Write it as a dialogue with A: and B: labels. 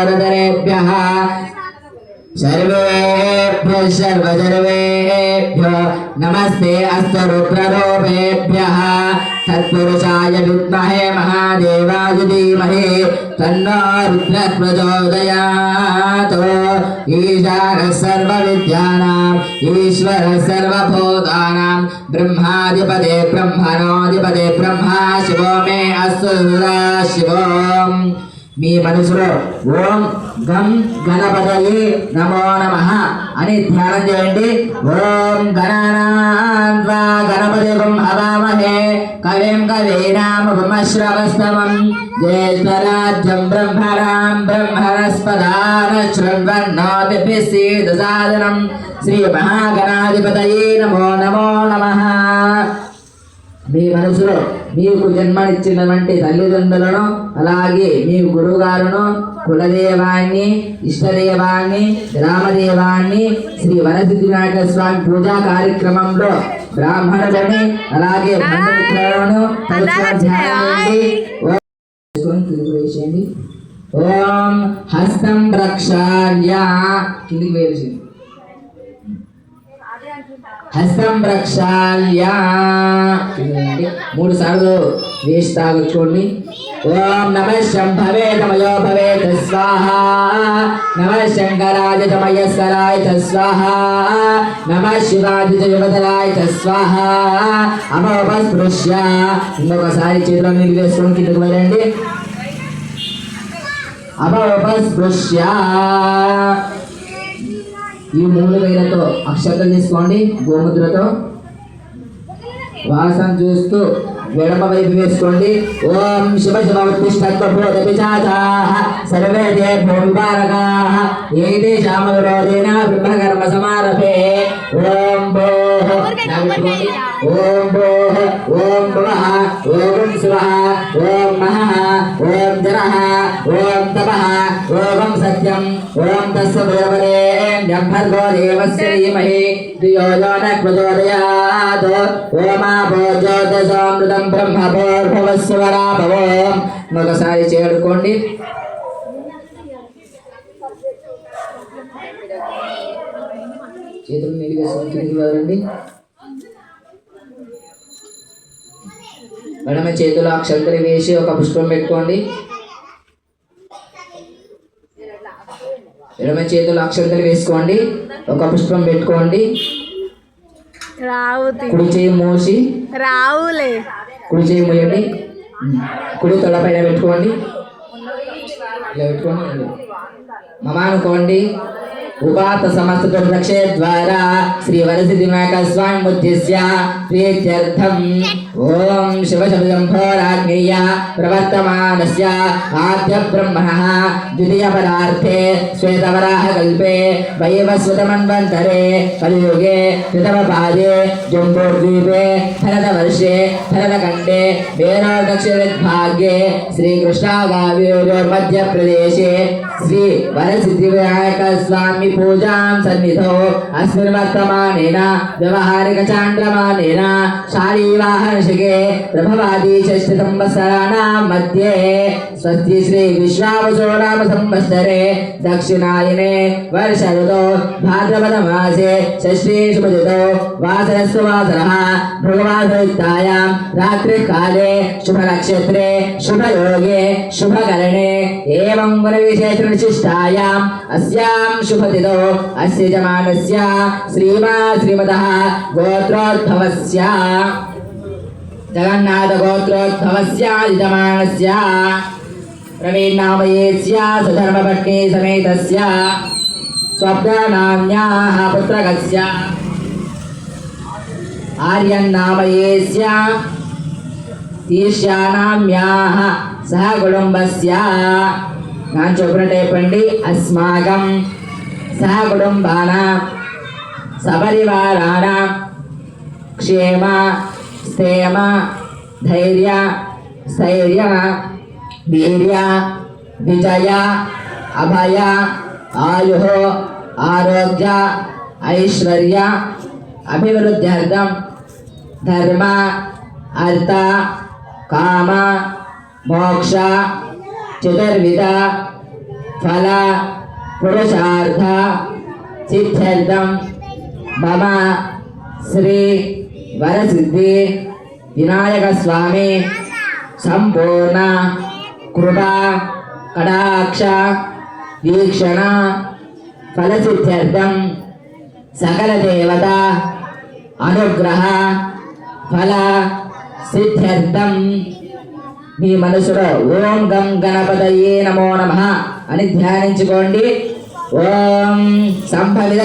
A: सर्वोरधरेभ्यः सर्वेभ्यः नमस्ते अस्तु रुद्ररूपेभ्यः तत्पुरुषाय विद्महे महादेवाय धीमहि तन्नो रुद्रः प्रचोदयात् ईशानः सर्वविद्यानाम् ब्रह्माधिपते ब्रह्मणोऽधिपते ब्रह्मा, शिवो मे अस्तु शिवोम् మీ మనసులో ఓం గం గణపతయే నమో నమ అని ధ్యానం చేయండి. ఓం గణానాన్వా గణపతి అవామహే. కవిం కవీనామశ్రవస్తవం జ్యేష్ఠరాజ్యం బ్రహ్మణాం బ్రహ్మణస్పదాన శృణ్వన్నోతిభిస్సీదసాదనం శ్రీ మహాగణాధిపతయే నమో నమో నమ. మీ మనసులో మీకు జన్మనిచ్చినటువంటి తల్లిదండ్రులను అలాగే మీ గురువుగారును కులదేవాన్ని ఇష్టదేవాన్ని గ్రామదేవాన్ని శ్రీ వనసిద్ధి నాయక స్వామి పూజా కార్యక్రమంలో బ్రాహ్మణులని అలాగే. ఓం హస్తం కిందికి వేసేయండి హస్తం మూడు సార్లు వేసి తాగుకోండి ఓం నమ శంభవే తమయో భవే తస్వాహ. నమ శంకరాయ తమయస్కరాయ తస్వాహ. నమ శివాది యువతరాయ స్వాహ అమోపస్పృశ్య ఇంకొకసారి చేతిలో నీళ్ళు వేసుకొని కిందకు వెళ్ళండి. అమోపస్పృశ్య ఈ మూడు వేలతో అక్షతలు తీసుకోండి. గోముద్రతో వాసన చూస్తూ ఎడమ వైపు వేసుకోండి. ఓం శివ శివ ఉత్తిష్టత్వభూత పిశాచాః సర్వే తే భూమిపాలకాః ఏతే శామవిరోధేన బ్రహ్మకర్మ సమారభే. ఓం భోః ఓం భోః ఓం ఓం శివః ఓం మహః ఓం జనః ఓం తపః ఓం సత్యం. ఓం తస్య దేవరేణ్యం భర్గో దేవస్య ధీమహి. ధియో యో న ప్రచోదయాత్ ఓమాపో జ్యోతిషామృతం బ్రహ్మ భోర్భవస్వరా భవం ఒకసారి చేరుకోండి. చేతులు నీళ్ళు వేసుకొని వదలండి ఎడమ చేతిలో అక్షంతరి వేసి ఒక పుష్పం పెట్టుకోండి. ఎడమ చేతిలో అక్షంతలు వేసుకోండి. ఒక పుష్పం పెట్టుకోండి.
B: రావుతి
A: కుడి చేయి మోసి.
B: రావులే.
A: కుడి చేయి మోయండి. కుడి తల పైన పెట్టుకోండి. ఇలా పెట్టుకోండి. మమ అనుకోండి. उपात समस्त दुर्लक्षे द्वारा श्री वरसि दिनाक स्वामी बुद्धिस्य प्रीत्यर्थम। ओम शिव शब्दम्भोराज्ञेय प्रवर्तमानस्य आद्य ब्रह्मः द्वितीय परार्थे श्वेतवराह कल्पे वैव वैवस्वतमन्वन्तरे कलियुगे कृतमपादे जम्बोद्वीपे भरतवर्षे भरतखण्डे वेणोदक्षिणभागे श्रीकृष्णागावियोर्मध्यप्रदेशे श्री वरसिद्धिविनायकस्वामी पूजां सन्निधौ अस्मिन् वर्तमानेन व्यवहारिकचान्द्रमानेन शालीवाहनशिके प्रभवादी षष्ठसंवत्सराणां मध्ये स्वस्ति श्री विश्वावसो नाम संवत्सरे दक्षिणायने वर्ष ऋतौ भाद्रपदमासे षष्ठी शुभदितौ वासरस्तु वासरः भृगवासयुक्तायां रात्रिकाले शुभनक्षत्रे शुभयोगे शुभकरणे एवं गुणविशेषविशिष्टायाम् अस्यां విదో అస్య యజమానస్య శ్రీమా శ్రీమద గోత్రోద్భవస్య జగన్నాథ గోత్రోద్భవస్య యజమానస్య ప్రవీణామయేస్య సుధర్మపత్ని సమేతస్య స్వప్నానామ్యాః పుత్రకస్య ఆర్యన్నామయేస్య తీర్ష్యానామ్యాః సహ కుటుంబస్య ನಾನು ಚೊಬ್ರಟೇಪಂಡಿ అస్మాకం సహ కుటుంబాన సపరివారాణ క్షేమ స్థేమ ధైర్య స్థైర్య వీర్య విజయ అభయ ఆయు ఆరోగ్య ఐశ్వర్య అభివృద్ధ్యర్థం ధర్మ అర్థ కామ మోక్ష చతుర్విధ ఫల పురుషార్థ సిద్ధ్యర్థం. మమ శ్రీ వరసిద్ధి వినాయక స్వామి సంపూర్ణ కృపా కడాక్ష వీక్షణ ఫలసిద్ధ్యర్థం. సకల దేవత అనుగ్రహ ఫల సిద్ధ్యర్థం. మీ మనసులో ఓం గం గణపతయే నమో నమ అని ధ్యానించుకోండి. ఓం సంభవిత